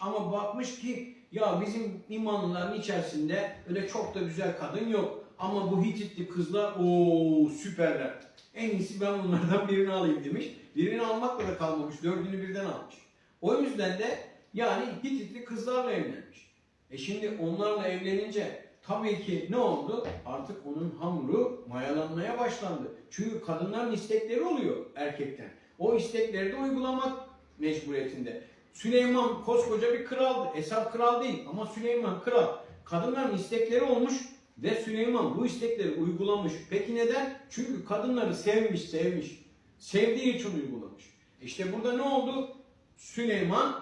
ama bakmış ki ya bizim imanlıların içerisinde öyle çok da güzel kadın yok. Ama bu Hititli kızlar o süperler. En iyisi ben bunlardan birini alayım demiş. Birini almakla da kalmamış. Dördünü birden almış. O yüzden de yani Hititli kızlarla evlenmiş. E şimdi onlarla evlenince tabii ki ne oldu? Artık onun hamuru mayalanmaya başlandı. Çünkü kadınların istekleri oluyor erkekten. O istekleri de uygulamak mecburiyetinde. Süleyman koskoca bir kraldı. Esad kral değil ama Süleyman kral. Kadınların istekleri olmuş ve Süleyman bu istekleri uygulamış. Peki neden? Çünkü kadınları sevmiş, sevmiş. Sevdiği için uygulamış. İşte burada ne oldu? Süleyman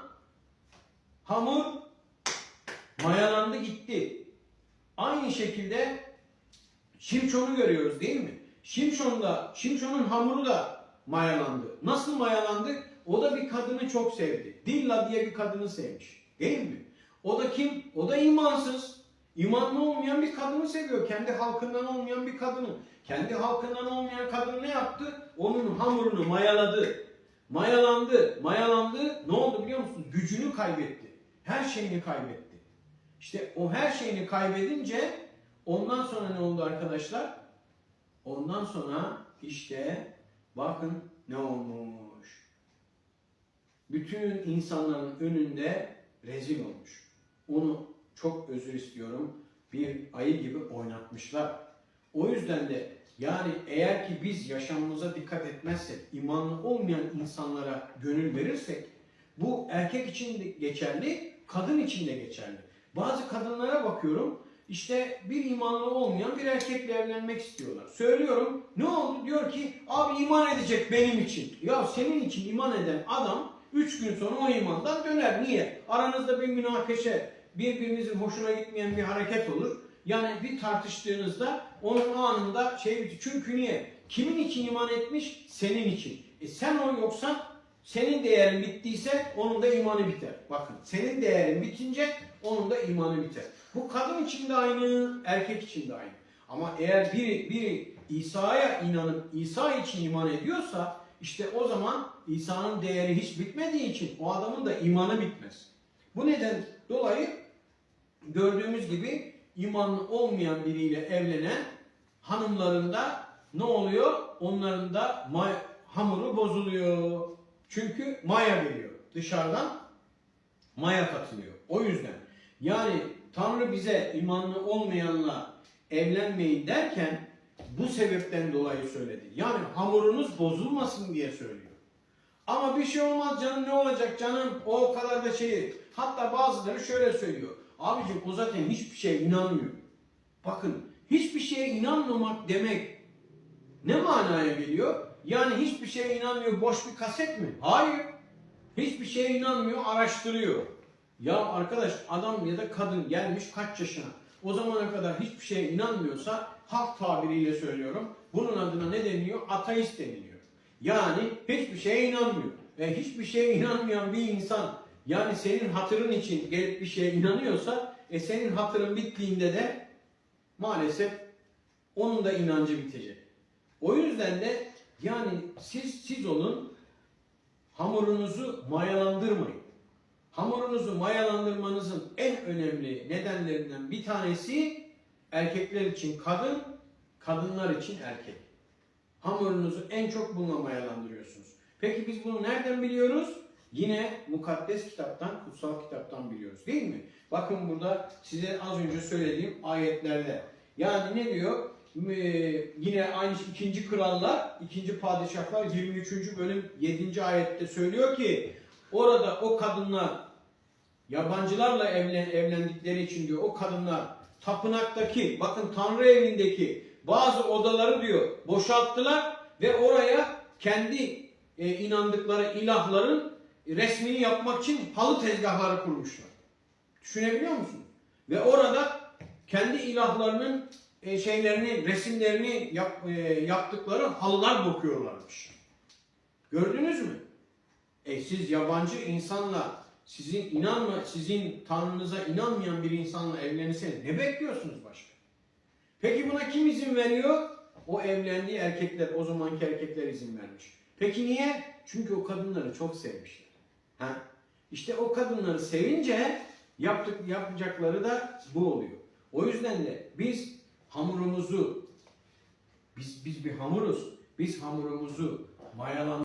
hamur mayalandı gitti. Aynı şekilde Şimşon'u görüyoruz değil mi? Şimşon da, Şimşon'un hamuru da mayalandı. Nasıl mayalandı? O da bir kadını çok sevdi. Dilla diye bir kadını sevmiş. Değil mi? O da kim? O da imansız. İmanlı olmayan bir kadını seviyor. Kendi halkından olmayan bir kadını. Kendi halkından olmayan kadın ne yaptı? Onun hamurunu mayaladı. Mayalandı. Mayalandı. Ne oldu biliyor musun? Gücünü kaybetti. Her şeyini kaybetti. İşte o her şeyini kaybedince ondan sonra ne oldu arkadaşlar? Ondan sonra işte bakın ne olmuş. Bütün insanların önünde rezil olmuş. Onu çok özür istiyorum. Bir ayı gibi oynatmışlar. O yüzden de yani eğer ki biz yaşamımıza dikkat etmezsek, imanlı olmayan insanlara gönül verirsek bu erkek için de geçerli, kadın için de geçerli. Bazı kadınlara bakıyorum işte bir imanlı olmayan bir erkekle evlenmek istiyorlar. Söylüyorum ne oldu? Diyor ki abi iman edecek benim için. Ya senin için iman eden adam 3 gün sonra o imandan döner. Niye? Aranızda bir münakaşe, birbirinizin hoşuna gitmeyen bir hareket olur. Yani bir tartıştığınızda onun anında şey bitiyor. Çünkü niye? Kimin için iman etmiş? Senin için. E sen o yoksan senin değerin bittiyse onun da imanı biter. Bakın senin değerin bitince onun da imanı biter. Bu kadın için de aynı, erkek için de aynı. Ama eğer biri, biri İsa'ya inanıp İsa için iman ediyorsa işte o zaman İsa'nın değeri hiç bitmediği için o adamın da imanı bitmez. Bu neden dolayı gördüğümüz gibi imanlı olmayan biriyle evlenen hanımlarında ne oluyor? Onların da may- hamuru bozuluyor. Çünkü maya geliyor. Dışarıdan maya katılıyor. O yüzden yani Tanrı bize imanlı olmayanla evlenmeyin derken bu sebepten dolayı söyledi. Yani hamurunuz bozulmasın diye söylüyor. Ama bir şey olmaz canım ne olacak canım o kadar da şey. Hatta bazıları şöyle söylüyor. Abicim o zaten hiçbir şeye inanmıyor. Bakın hiçbir şeye inanmamak demek ne manaya geliyor? Yani hiçbir şeye inanmıyor boş bir kaset mi? Hayır. Hiçbir şeye inanmıyor araştırıyor. Ya arkadaş adam ya da kadın gelmiş kaç yaşına? O zamana kadar hiçbir şeye inanmıyorsa halk tabiriyle söylüyorum. Bunun adına ne deniyor? Ateist deniliyor. Yani hiçbir şeye inanmıyor. Ve hiçbir şeye inanmayan bir insan yani senin hatırın için gelip bir şeye inanıyorsa e senin hatırın bittiğinde de maalesef onun da inancı bitecek. O yüzden de yani siz siz olun hamurunuzu mayalandırmayın. Hamurunuzu mayalandırmanızın en önemli nedenlerinden bir tanesi erkekler için kadın, kadınlar için erkek. Hamurunuzu en çok bununla mayalandırıyorsunuz. Peki biz bunu nereden biliyoruz? Yine mukaddes kitaptan, kutsal kitaptan biliyoruz değil mi? Bakın burada size az önce söylediğim ayetlerde. Yani ne diyor? Ee, yine aynı ikinci krallar, ikinci padişahlar 23. bölüm 7. ayette söylüyor ki orada o kadınlar yabancılarla evlen, evlendikleri için diyor o kadınlar tapınaktaki bakın Tanrı evindeki bazı odaları diyor boşalttılar ve oraya kendi e, inandıkları ilahların resmini yapmak için halı tezgahları kurmuşlar. Düşünebiliyor musun? Ve orada kendi ilahlarının e, şeylerini, resimlerini yap, e, yaptıkları halılar dokuyorlarmış. Gördünüz mü? E siz yabancı insanla sizin inanma, sizin tanrınıza inanmayan bir insanla evlenirseniz ne bekliyorsunuz başka? Peki buna kim izin veriyor? O evlendiği erkekler, o zamanki erkekler izin vermiş. Peki niye? Çünkü o kadınları çok sevmişler. Ha? İşte o kadınları sevince yaptık yapacakları da bu oluyor. O yüzden de biz hamurumuzu biz biz bir hamuruz. Biz hamurumuzu mayalan